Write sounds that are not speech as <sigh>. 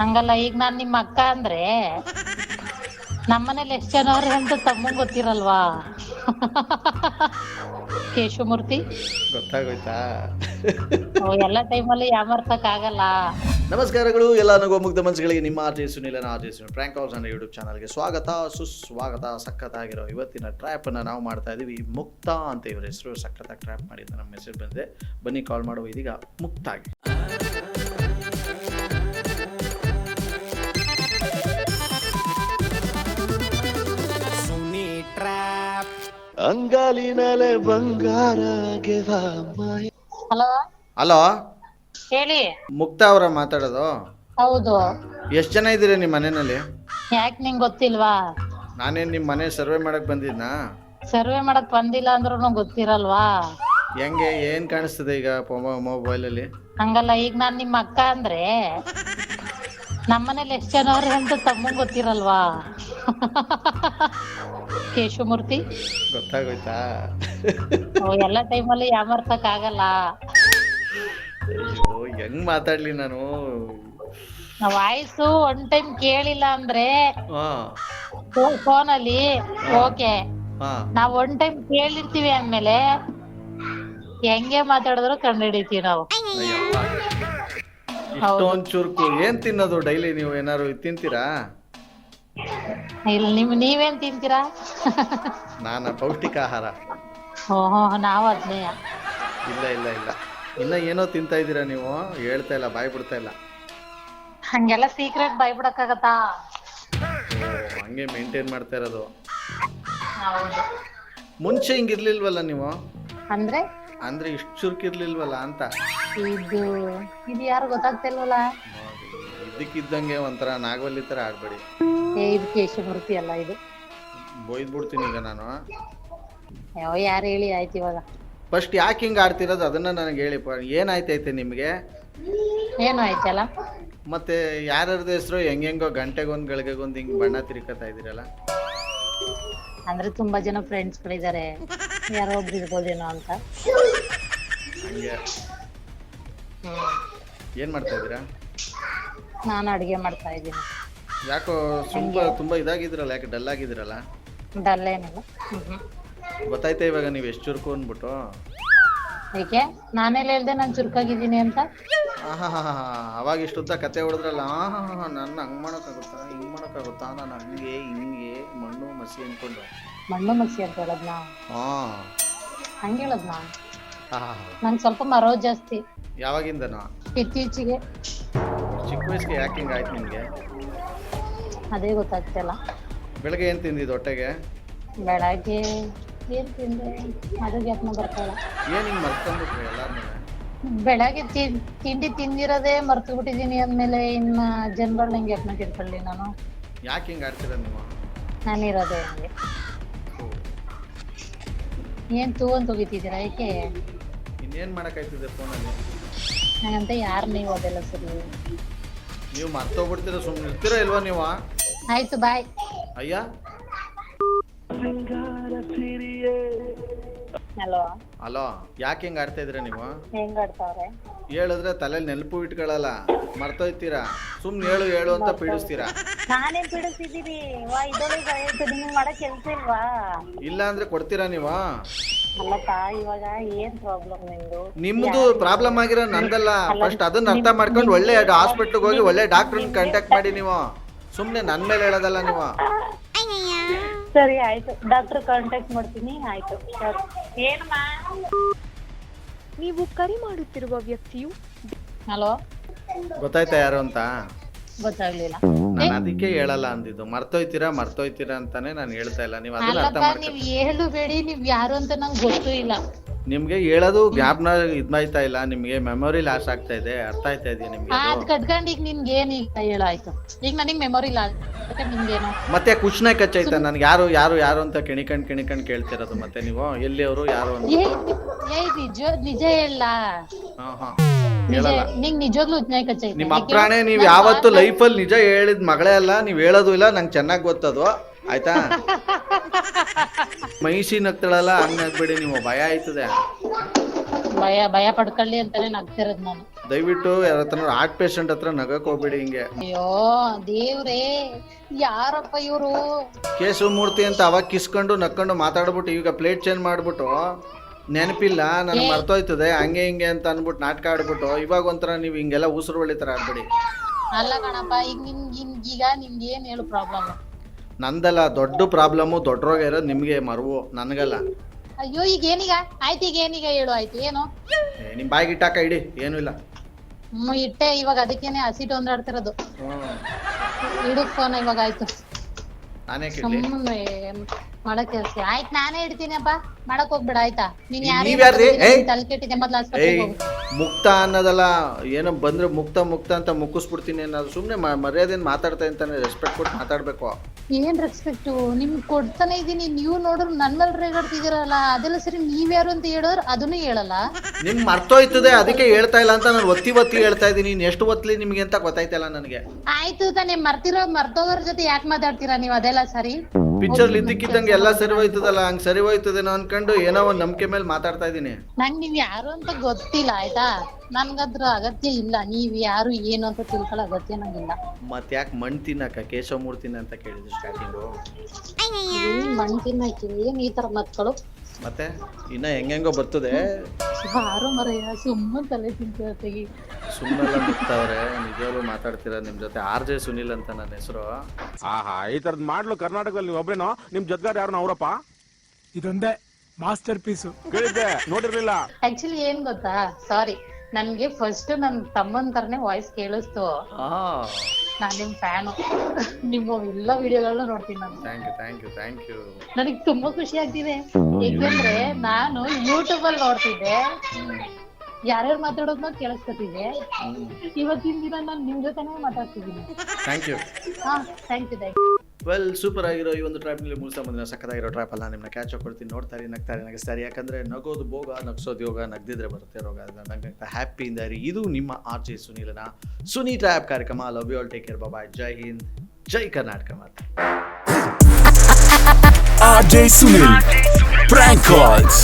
ಹಂಗಲ್ಲ ಈಗ ನಾನ್ ನಿಮ್ಮ ಅಕ್ಕ ಅಂದ್ರೆ ನಮ್ಮನೇಲಿ ಎಷ್ಟ್ ಜನ ಅವ್ರೆ ಅಂತ ತಮ್ಮಂಗ್ ಗೊತ್ತಿರಲ್ವಾ? ಕೇಶವಮೂರ್ತಿ ಗೊತ್ತಾಗೋಯ್ತಾ? ಎಲ್ಲ ಟೈಮಲ್ಲಿ ಯಾಮರ್ಸಕ್ ಆಗಲ್ಲ. ನಮಸ್ಕಾರಗಳು ಎಲ್ಲ ನಗೋ ಮುಗ್ಧ ಮನಸ್ಸುಗಳಿಗೆ ನಿಮ್ಮ R J ಸುನಿಲನ R J Sunil prank house ಅನ್ನೋ ಯೂಟ್ಯೂಬ್ ಚಾನಲ್ಗೆ ಸ್ವಾಗತ. ಸುಸ್ವಾಗತ ಸಖತ್ತಾಗಿರೋ ಇವತ್ತಿನ ಟ್ರ್ಯಾಪನ್ನು ನಾವು ಮಾಡ್ತಾ ಇದ್ದೀವಿ ಮುಕ್ತ ಅಂತ ಇವ್ರ ಹೆಸರು ಸಖತ್ತಾಗಿ ಟ್ರ್ಯಾಪ್ ಮಾಡಿದ್ದ ನಮ್ಮ ಮೆಸೇಜ್ ಬಂದಿದೆ. ಬನ್ನಿ ಕಾಲ್ ಮಾಡುವ ಇದೀಗ ಮುಕ್ತಾಗಿ. ಅಂಗಾಲಿನಲೆ ಬಂಗಾರ ಹಲೋ? ಹಲೋ? ಹೇಳಿ. ಮುಕ್ತ ಅವರ ಮಾತಾಡೋದು? ಹೌದು. ಎಷ್ಟು ಜನ ಇದ್ದೀರಾ ನಿಮ್ಮ ಮನೆಯಲ್ಲಿ? ಯಾಕೆ ನಿಂಗ್ ಗೊತ್ತಿಲ್ವಾ? ನಾನೇನ್ ನಿಮ್ಮ ಮನೆ ಸರ್ವೆ ಮಾಡಕ್ ಬಂದಿದ್ನ? ಸರ್ವೆ ಮಾಡಕ್ ಬಂದಿಲ್ಲ ಅಂದ್ರೂ ಗೊತ್ತಿರಲ್ವಾ? ಹೆಂಗೆ ಏನ್ ಕಾಣಿಸ್ತದೆ ಈಗ ಮೊಬೈಲ್ ಅಲ್ಲಿ ಹಂಗಲ್ಲ ಈಗ ನಾನ್ ನಿಮ್ಮ ಅಕ್ಕ ಅಂದ್ರೆ ನಮ್ಮನೇಲಿ ಎಷ್ಟ್ ಜನ ಅವ್ರೆ ಅಂತ ತಮ್ಮಂಗ್ ಗೊತ್ತಿರಲ್ವಾ? <laughs> ಕೇಶವಮೂರ್ತಿ ಗೊತ್ತಾಗೋಯ್ತಾ? ಎಲ್ಲ ಟೈಮಲ್ಲಿ ಯಾಮರ್ಸಕ್ ಆಗಲ್ಲ. ಅಯ್ಯೋ ಹೆಂಗ್ ಮಾತಾಡ್ಲಿ ನಾನು? ವಾಯ್ಸ್ ಒನ್ ಟೈಮ್ ಕೇಳಿಲ್ಲ ಅಂದ್ರೆ ಹಾ. ಅಲ್ಲಿ ಓಕೆ. ಹಾ. ನಾವ್ ಒನ್ ಟೈಮ್ ಕೇಳಿರ್ತೀವಿ ಅಂದ್ಮೇಲೆ ಹೆಂಗೆ ಮಾತಾಡಿದ್ರು ಕಂಡುಹಿಡಿತೀವಿ ನಾವು. ಇಷ್ಟೊಂದ್ ಚುರುಕು ಏನ್ ತಿನ್ನೋದು ಡೈಲಿ ನೀವು ಏನಾರು ತಿಂತೀರಾ? ಇಲ್ಲಿ ನಿಮ್ ನೀವೇನ್ ತಿಂತೀರಾ? ನಾನ ಪೌಷ್ಟಿಕ ಆಹಾರ. ಓಹೋ ನಾವು ಅದ್ನೇ. ಇಲ್ಲ ಇಲ್ಲ ಇಲ್ಲ. ಇನ್ನ ಏನೋ ತಿಂತಾ ಇದ್ದೀರಾ ನೀವು? ಹೇಳ್ತಾ ಇಲ್ಲ ಬಾಯ್ ಬಿಡ್ತಾ ಇಲ್ಲ. ಹಂಗೆಲ್ಲ ಸೀಕ್ರೆಟ್ ಬೈಬಿಡಕ್ಕಾಗತ್ತಾ ಓ ಹಂಗೆ ಮೇಂಟೈನ್ ಮಾಡ್ತಾ ಇರೋದು. ಮುಂಚೆ ಮುಂಚೆ ಹಿಂಗಿರ್ಲಿಲ್ವಲ್ಲ ನೀವು? ಅಂದ್ರೆ? ಅಂದ್ರೆ ಇಷ್ಟು ಚುರುಕಿರ್ಲಿಲ್ವಲ್ಲ ಅಂತ? ಇದು ಇದು ಯಾರು ಗೊತ್ತಾಗ್ತಿಲ್ವಲ್ಲ? ಇದಕ್ಕಿದ್ದಂಗೆ ಒಂಥರ ನಾಗವಲ್ಲಿ ತರ ಆಡ್ಬೇಡಿ ಏ ಇದು ಕೇಶಮೂರ್ತಿ ಅಲ್ಲ ಇದು. ಬೊಯ್ದ್ ಬಿಡ್ತೀನಿ ಈಗ ನಾನು. ಯಾವ ಯಾರು ಹೇಳಿ ಆಯ್ತು ಇವಾಗ. ಫಸ್ಟ್ ಯಾಕೆ ಹಿಂಗೆ ಆಡ್ತಿರೋದು? ಅದನ್ನ ನನಗೆ ಹೇಳಿ ಏನಾಯ್ತೈತೆ ನಿಮಗೆ? ಏನು ಆಯ್ತಲ್ಲ? ಮತ್ತೆ ಯಾರ್ಯಾರ್ದು ಹೆಸರು ಹೆಂಗೆಂಗೋ ಗಂಟೆಗೊಂದು ಗಳಿಗೆಗೊಂದು ಹಿಂಗೆ ಬಣ್ಣ ತಿರ್ಕತಾ ಇದ್ದೀರಲ್ಲ? ಅಂದ್ರೆ ತುಂಬಾ ಜನ ಫ್ರೆಂಡ್ಸ್ ಗಳಿದ್ದಾರೆ ಯಾರೋ ಒಬ್ರು ಇರ್ಬೋದೇನೋ ಅಂತ. ಹಂಗೆ. ಹ್ಮ್. ಏನು ಮಾಡ್ತಾ ಇದೀರಾ ನಾನು ಅಡಿಗೆ ಮಾಡ್ತಾ ಇದ್ದೀನಿ. ಯಾಕೋ ತುಂಬಾ ತುಂಬಾ ಇದಾಗಿದ್ರಲ್ಲ ಯಾಕೆ ಡಲ್ ಆಗಿದ್ರಲ್ಲ? ಡಲ್ ಏನಿಲ್ಲ. ಗೊತ್ತಾಯ್ತ ಇವಾಗ ನೀವು ಎಷ್ಟು ಚುರುಕು ಅಂದ್ಬಿಟ್ಟು? ಏಕೆ? ನಾನೆಲ್ಲ ಹೇಳ್ದೆ ನಾನು ಚುರುಕಾಗಿದ್ದೀನಿ ಅಂತ? ಆಹಾ ಅವಾಗ ಇಷ್ಟುದ್ದ ಕತೆ ಹೊಡೆದ್ರಲ್ಲ ಆಹಾ ನನ್ನ ಹಂಗ್ ಮಾಡೋಕ್ಕಾಗುತ್ತಾ? ಹಿಂಗ್ ಮಾಡೋಕ್ಕಾಗುತ್ತಾ ನಾನು ಹಂಗೆ ಹಿಂಗೆ ಮಣ್ಣು ಮಸಿ ಅಂದ್ಕೊಂಡು ಮಣ್ಣು ಮಸಿ ಅಂತ ಹೇಳದ್ನ? ಹಾಂ. ಹಂಗೆ ಹೇಳದ್ನ? ಹಾಂ ನಂಗೆ ಸ್ವಲ್ಪ ಮರೋ ಜಾಸ್ತಿ. ಯಾವಾಗಿಂದನೋ? ಇತ್ತೀಚೆಗೆ. ಚಿಕ್ಕ ವಯಸ್ಸಿಗೆ ಯಾಕೆ ಹಿಂಗೆ ಆಯ್ತು ನಿಮಗೆ ಅದೇ ಗೊತ್ತಾಗ್ತಿಲ್ಲ. ಬೆಳಗ್ಗೆ ಏನು ತಿಂದಿದ್ದು ಹೊಟ್ಟೆಗೆ? ಬೆಳಗ್ಗೆ ಏನ್ ತಿಂದೆ? ಅದು ಜ್ಞಾಪನ ಇಲ್ಲ ಏನು ಹಿಂಗೆ ಮರ್ಕೊಂಡ್ಬಿಟ್ರಿ ಎಲ್ಲಾರ್ನೂ? ಬೆಳಗ್ಗೆ ತಿನ್- ತಿಂಡಿ ತಿಂದಿರೋದೇ ಮರ್ತು ಬಿಟ್ಟಿದ್ದೀನಿ ಅಂದ್ಮೇಲೆ ಇನ್ನ ಜನರಲ್ ಹೆಂಗೆ ಯಾಕೆ ತಿಳ್ಕೊಳ್ಳಿ ನಾನು. ಯಾಕೆ ಹಿಂಗೆ ಆಡ್ತೀರ ನೀವು? ನಾನಿರೋದೇ ಹಂಗೆ. ಏನ್ ತೂ ಅಂತ ಹೋಗಿತಿದ್ದೀರಾ ಏಕೆ? ಫೋನ್ ಅಲ್ಲಿ ಫೋನಲ್ಲಿ ಹಾಗಂತ ಯಾರು ನೀವು ಅದೆಲ್ಲ ಸರಿ ನೀವು ಮರ್ತೋಗ್ಬಿಡ್ತೀರ ಸುಮ್ಮನೆ ಇರ್ತೀರಾ ಇಲ್ವಾ ನೀವು? ಆಯ್ತು ಬಾಯ್ ಅಯ್ಯ? ಹಲೋ ಅಲೋ ಯಾಕೆ ಹೆಂಗ್ ಆಡ್ತಾ ಇದ್ರ ನೀವು? ಹೆಂಗ್ ಆಡ್ತಾವ್ರೆ? ಹೇಳಿದ್ರೆ ತಲೆಯಲ್ಲಿ ನೆನಪು ಇಟ್ಕೊಳ್ಳಲ್ಲ ಮರ್ತೋಯ್ತೀರಾ? ಸುಮ್ನೆ ಹೇಳು ಹೇಳು ಅಂತ ಪೀಡಿಸ್ತೀರಾ? ನಾನೇನ್ ಬಿಡಿಸಿದೀನಿ ವಾ ಇದೊಳಗೆ ಆಯ್ತು ನಿಮ್ಗೆ ಮಾಡಕ್ ಕೆಲ್ಸ ಇಲ್ವಾ? ಇಲ್ಲ ಅಂದ್ರೆ ಕೊಡ್ತೀರಾ ನೀವು? ಅಲ್ಲಪ್ಪ ಇವಾಗ ಏನ್ ಪ್ರಾಬ್ಲಮ್ ನಿಮ್ದು ನಿಮ್ದು ಪ್ರಾಬ್ಲಮ್ ಆಗಿರೋ ನಂದಲ್ಲ. ಫಸ್ಟ್ ಅದನ್ನ ಅರ್ಥ ಮಾಡ್ಕೊಂಡು ಒಳ್ಳೆ ಹಾಸ್ಪಿಟ್ಲ್ ಹೋಗಿ ಒಳ್ಳೆ ಡಾಕ್ಟರ್ ಕಾಂಟ್ಯಾಕ್ಟ್ ಮಾಡಿ ನೀವು. ಸುಮ್ಮನೆ ನನ್ನ ಮೇಲೆ ಹೇಳೋದಲ್ಲ ನೀವು. ಸರಿ ಆಯ್ತು. ಡಾಕ್ಟರ್ ಕಾಂಟ್ಯಾಕ್ಟ್ ಮಾಡ್ತೀನಿ ಆಯ್ತು. ಸರಿ. ಏನಮ್ಮ? ನೀವು ಕರಿ ಮಾಡುತ್ತಿರುವ ವ್ಯಕ್ತಿಯು ಹಲೋ ಗೊತ್ತಾಯ್ತಾ ಯಾರು ಅಂತ? ಗೊತ್ತಾಗ್ಲಿಲ್ಲ. ನಾನು ಅದಕ್ಕೆ ಹೇಳಲ್ಲ ಅಂದಿದ್ದು. ಮರ್ತೋಯ್ತೀರಾ ಮರ್ತೋಯ್ತೀರಾ ಅಂತಾನೆ ನಾನು ಹೇಳ್ತಾ ಇಲ್ಲ. ನೀವು ಅದನ್ನ ಅರ್ಥ ಅಲ್ಲಪ್ಪ ಮಾಡ್ಕೊ ನೀವ್ ಹೇಳಬೇಡಿ ನೀವ್ ಯಾರು ಅಂತ ನಂಗೆ ಗೊತ್ತೂ ಇಲ್ಲ. ನಿಮ್ಗೆ ಹೇಳೋದು ಜ್ಞಾಪನ ಇದ್ಮಾಯ್ತಾ ಇಲ್ಲ. ನಿಮ್ಗೆ ಮೆಮೊರಿ ಲಾಸ್ ಆಗ್ತಾ ಇದೆ. ಅರ್ಥ ಆಯ್ತಾ ಇದೆಯಾ ನಿಮ್ಗೆ ಅದ್? ಅದು? ಕಟ್ಕೊಂಡ್ ಈಗ ನಿನ್ಗೆ ಏನ್ ಈಗ ಹೇಳಾಯ್ತು ಈಗ ನನಗ್ ಮೆಮೊರಿ ಇಲ್ಲ ಅದಕ್ಕೆ ನಿಮ್ಗೇನು? ಮತ್ತೆ ಕುಶ್ನೆ ಕಚ್ಚಾಯ್ತಾ ನನ್ಗೆ. ಯಾರು ಯಾರು ಯಾರು ಅಂತ ಕೆಣಿಕಂಡ್ ಕೆಣಿಕಂಡ್ ಕೇಳ್ತಿರೋದು ಮತ್ತೆ ನೀವು? ಎಲ್ಲಿ ಅವರು ಯಾರು ಅಂತ? ಏ ನಿಜ ನಿಜ ಹೇಳ. ಹಾ ಹಾ. ನಿಜ ಹೇಳಲ್ಲ. ನಿಂಗ್ ನಿಜವಾಗ್ಲೂ ಉಜ್ಞಾಯ ಕಚ್ಚೈತೆ ನಿಮ್ಮ ಅಪ್ರಾಣೆ ನೀವ್ ಯಾವತ್ತು ಅಲ್ಲಿ ನಿಜ ಹೇಳಿದ ಮಗಳೇ ಅಲ್ಲ ನೀವ್ ಹೇಳೋದು ಇಲ್ಲ ನಂಗೆ ಚೆನ್ನಾಗಿ ಗೊತ್ತದು. ಆಯ್ತಾ? <laughs> ಮೈಸಿ ನಗ್ತಾಳಲ್ಲ ಹಂಗಾಗ್ಬಿಡಿ ನೀವು ಭಯ ಆಯ್ತದೆ. ಭಯ ಭಯ ಪಡ್ಕೊಳ್ಳಿ ಅಂತಾನೆ ನಗ್ತಿರೋದ್ ನಾನು. ದಯವಿಟ್ಟು ಯಾರ ಹತ್ರ ಹಾರ್ಟ್ ಪೇಷಂಟ್ ಹತ್ರ ನಗಕ್ ಹೋಗ್ಬೇಡಿ ಹಿಂಗೆ. ಅಯ್ಯೋ ದೇವ್ರೇ ಯಾರಪ್ಪ ಇವ್ರು? ಕೇಶವ ಮೂರ್ತಿ ಅಂತ ಅವಾಗ ಕಿಸ್ಕೊಂಡು ನಕ್ಕೊಂಡು ಮಾತಾಡ್ಬಿಟ್ಟು ಈಗ ಪ್ಲೇಟ್ ಚೇಂಜ್ ಮಾಡ್ಬಿಟ್ಟು ನೆನಪಿಲ್ಲ ನನಗೆ ಮರ್ತೋಯ್ತದೆ ಹಂಗೆ ಹಿಂಗೆ ಅಂತ ಅನ್ಬಿಟ್ಟು ನಾಟಕ ಆಡ್ಬಿಟ್ಟು ಇವಾಗ ಒಂಥರ ನೀವು ಹಿಂಗೆಲ್ಲ ಉಸಿರು ಹೊಳಿತರ ಆಡ್ಬೇಡಿ ಅಲ್ಲ ಕಣಪ್ಪ ಈಗ ನಿಮ್ಗೆ ನಿನ್- ಈಗ ನಿಮ್ಗೆ ಏನ್ ಹೇಳು ಪ್ರಾಬ್ಲಮ್ ನಂದಲ್ಲ ದೊಡ್ಡ ಪ್ರಾಬ್ಲಮ್ಮು ದೊಡ್ಡ ರೋಗ ಇರೋದು ನಿಮಗೆ ಮರುವು ನನಗಲ್ಲ. ಅಯ್ಯೋ ಈಗ ಏನೀಗ? ಆಯ್ತು ಈಗ ಏನೀಗ ಹೇಳು ಆಯ್ತು ಏನು? ಏ, ನಿಮ್ ಬಾಯಿಗೆ ಇಟ್ಟಾಕ ಇಡಿ ಏನೂ ಇಲ್ಲ. ಹ್ಮ್ ಇಟ್ಟೆ ಇವಾಗ ಅದಕ್ಕೇನೆ ಹಸಿಟ್ಟು ಒಂದಾಡ್ತಿರೋದು. ಇಡು ಫೋನ್ ಇವಾಗ ಆಯ್ತು. ನಾನೇ ಕೇಳಿ ಸುಮ್ಮನೆ ಮಾಡಕ್ ಕೆಲ್ಸ ಆಯ್ತ್ ನಾನೇ ಇಡ್ತೀನಪ್ಪ. ಮಾಡಕ್ ಹೋಗ್ಬೇಡ ಆಯ್ತಾ? ನೀನ್ ಯಾರು ನೀವ್ ಯಾರ್ರಿ? ಏಯ್! ತಲೆ ಕೆಟ್ಟಿದೆ ಮೊದ್ಲು ಏಯ್ ಹೋಗು. ಮುಕ್ತ ಅನ್ನೋದಲ್ಲ ಏನೋ ಬಂದ್ರೆ ಮುಕ್ತ ಮುಕ್ತ ಅಂತ ಮುಕ್ಕಿಸ್ಬಿಡ್ತೀನಿ ಅನ್ನೋದು ಸುಮ್ಮನೆ ಮರ್ಯಾದೆನ್ ಮಾತಾಡ್ತಾ ಅಂತಾನೆ ರೆಸ್ಪೆಕ್ಟ್ ಕೊಟ್ಟು ಮಾತಾಡ್ಬೇಕು. ಏನ್ ರೆಸ್ಪೆಕ್ಟ್ ನಿಮ್ ಕೊಡ್ತಾನೆ ಇದೀನಿ ನೀವು ನೋಡಿದ್ರು ನನ್ ಮೇಲೆ ರೇಗಾಡ್ತಿದ್ದೀರಲ್ಲ ಅದೆಲ್ಲ ಸರಿ ನೀವ್ಯಾರು ಅಂತ ಹೇಳಿದ್ರೆ ಅದನ್ನು ಹೇಳಲ್ಲ. ನಿಮ್ ಮರ್ತೋಯ್ತದೆ ಅದಕ್ಕೆ ಹೇಳ್ತಾ ಇಲ್ಲ ಅಂತ ನಾನು ಒತ್ತಿ ಒತ್ತಿ ಹೇಳ್ತಾ ಇದ್ದೀನಿ ನೀನ್ ಎಷ್ಟು ಒತ್ತಲಿ ನಿಮ್ಗೆ ಅಂತ ಗೊತ್ತಾಯ್ತಲ್ಲ ನನಗೆ. ಆಯ್ತು ತಾನೇ ಮರ್ತಿರೋ ಮರ್ತೋದ್ರ ಜೊತೆ ಯಾಕೆ ಮಾತಾಡ್ತೀರಾ ನೀವು ಅದೆಲ್ಲ ಸರಿ? ಪಿಕ್ಚರ್ ಇದ್ದಕ್ಕಿದ್ದಂಗೆ ಎಲ್ಲ ಸರಿ ಹೋಯ್ತದಲ್ಲ ಹಂಗ್ ಸರಿ ಹೋಯ್ತದೇನೋ ಅನ್ಕೊಂಡು ಏನೋ ಒಂದ್ ನಂಬಿಕೆ ಮೇಲೆ ಮಾತಾಡ್ತಾ ಇದೀನಿ ನಂಗ್ ನೀವ್ ಯಾರು ಅಂತ ಗೊತ್ತಿಲ್ಲ ಆಯ್ತಾ? ನನ್ಗದ್ರ ಅಗತ್ಯ ಇಲ್ಲ ನೀವ್ ಯಾರು ಏನು ಅಂತ ತಿಳ್ಕೊಳ್ಳೋ ಅಗತ್ಯ ನಂಗಿಲ್ಲ ಮತ್ ಯಾಕೆ ಮಣ್ ತಿನ್ನಕ ಕೇಶವ ಮೂರ್ತಿನ ಅಂತ ಕೇಳಿದ್ರು ಸ್ಟಾರ್ಟಿಂಗು ಏನ್ ಮಣ್ ತಿನ್ನಕ್ಕೆ ಏನ್ ಈ ತರ ಮತ್ಗಳು? ಮತ್ತೆ ಇನ್ನ ಹೆಂಗೆಂಗೋ ಬರ್ತದೆ. ಯಾರು ಮರ ಸುಮ್ಮನೆ ತಲೆ ತಿಂತೀವಿ ಸುಮ್ಮನೆಲ್ಲ ಮುಕ್ತವ್ರೆ ನಿಜವಾಗ್ಲೂ ಮಾತಾಡ್ತೀರಾ ನಿಮ್ ಜೊತೆ? ಆರ್ ಜೆ ಸುನಿಲ್ ಅಂತ ನನ್ನ ಹೆಸರು. ಆಹಾ ಈ ತರದ್ ಮಾಡ್ಲು ಕರ್ನಾಟಕದಲ್ಲಿ ನೀವು ಒಬ್ರೇನೋ ನಿಮ್ ಜೊತೆಗಾರ ಯಾರು ಅವರಪ್ಪ ಇದೊಂದೇ ಮಾಸ್ಟರ್ ಪೀಸು. ಕೇಳಿದ್ದೆ ನೋಡಿರ್ಲಿಲ್ಲ. ಆಕ್ಚುಲಿ ಏನ್ ಗೊತ್ತಾ? ಸಾರಿ ನನ್ಗೆ ಫಸ್ಟ್ ನನ್ ತಮ್ಮನ್ ತರನೇ ವಾಯ್ಸ್ ಕೇಳಿಸ್ತು. ಆ ನಾನ್ ನಿಮ್ ಫ್ಯಾನು ನಿಮ್ಮ ಎಲ್ಲ ವಿಡಿಯೋಗಳನ್ನ ನೋಡ್ತೀನಿ ನಾನು. Thank you thank you thank you ನನಗ್ ತುಂಬಾ ಖುಷಿ ಆಗ್ತಿದೆ. ಯಾಕಂದ್ರೆ ನಾನು ಯೂಟ್ಯೂಬ್ ಅಲ್ಲಿ ನೋಡ್ತಿದ್ದೆ. ಯಾರ್ಯಾರು ಮಾತಾಡೋದ್ನ ಕೇಳಿಸ್ಕೊತೀವಿ ಇವತ್ತಿನ ದಿನ ನಾನು ನಿಮ್ ಜೊತೆನೇ ಮಾತಾಡ್ತಿದ್ದೀನಿ. ಥ್ಯಾಂಕ್ ಯು ಹಾ thank you thank you well super ಆಗಿರೋ ಈ ಒಂದು ಟ್ರ್ಯಾಪ್ನಲ್ಲಿ ಮುಗಿಸ್ತಾ ಬಂದಿನ ಸಕ್ಕತ್ತಾಗಿರೋ ಟ್ರ್ಯಾಪ್ ಅಲ್ಲ ನಿಮ್ಮನ್ನ ಕ್ಯಾಚ್ ಕೊಡ್ತೀನಿ. ನೋಡ್ತಾರೆ ನಗ್ತಾರೆ ನಗಿಸ್ತಾರೆ ಯಾಕಂದ್ರೆ ನಗೋದು ಭೋಗ ನಗ್ಸೋದು ಯೋಗ ನಗ್ದಿದ್ರೆ ಬರುತ್ತೆ ರೋಗ. ನಗ್ನಗ್ತಾ ಹ್ಯಾಪಿಯಿಂದ ಇರಿ. ಇದು ನಿಮ್ಮ ಆರ್ ಜೆ ಸುನೀಲನ ಸುನಿ ಟ್ರ್ಯಾಪ್ ಕಾರ್ಯಕ್ರಮ. Love you all take care bye ಜೈ ಹಿಂದ್ ಜೈ ಕರ್ನಾಟಕ ಮಾತು R J Sunil prank calls.